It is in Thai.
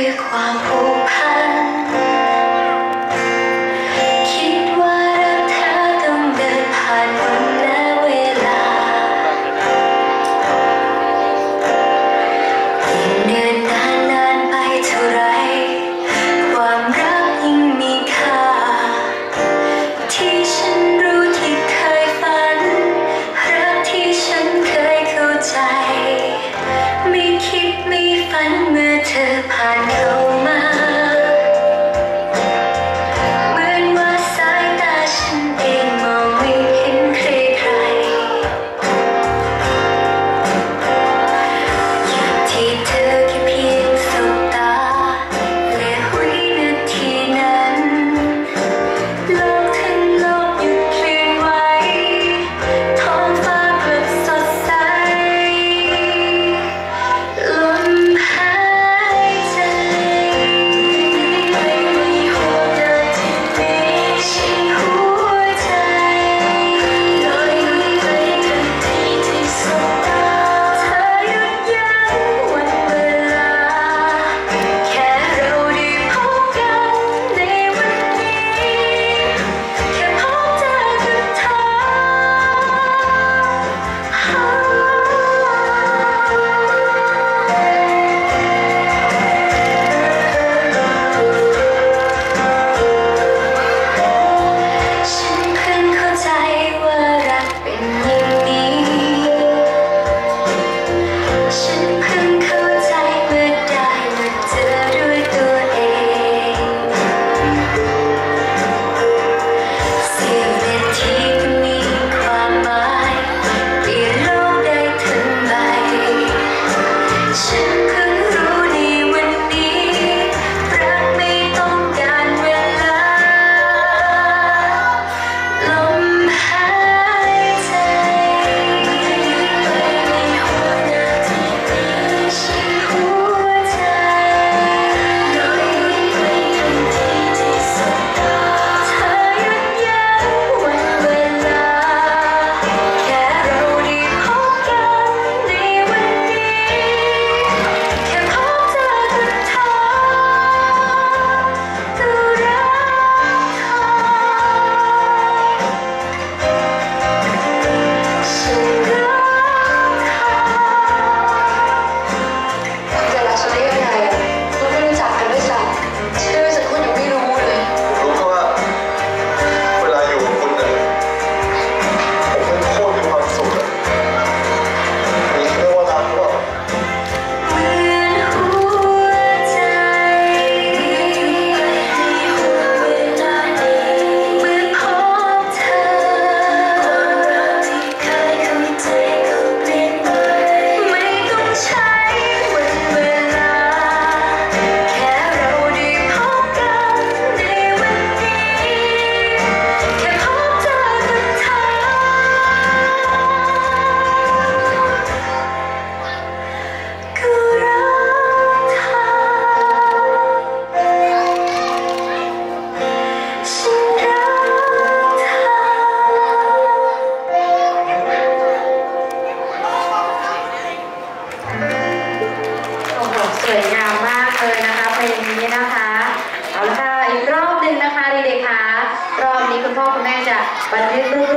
คือความผูกพัน คิดว่ารักเธอต้องเดินผ่านวันและเวลายิ่งเดินนานนานไปเท่าไร ความรักยิ่งมีค่า ที่ฉันรู้ที่เคยฝัน รักที่ฉันเคยเข้าใจ ไม่คิดไม่ฝันเมื่อ i know วยงามมากเลยนะคะเพลงนี้นะคะเอาละค่ะอีกรอบหนึ่งนะคะเด็กๆค่ะรอบนี้คุณพ่อคุณแม่จะบันทึกรูป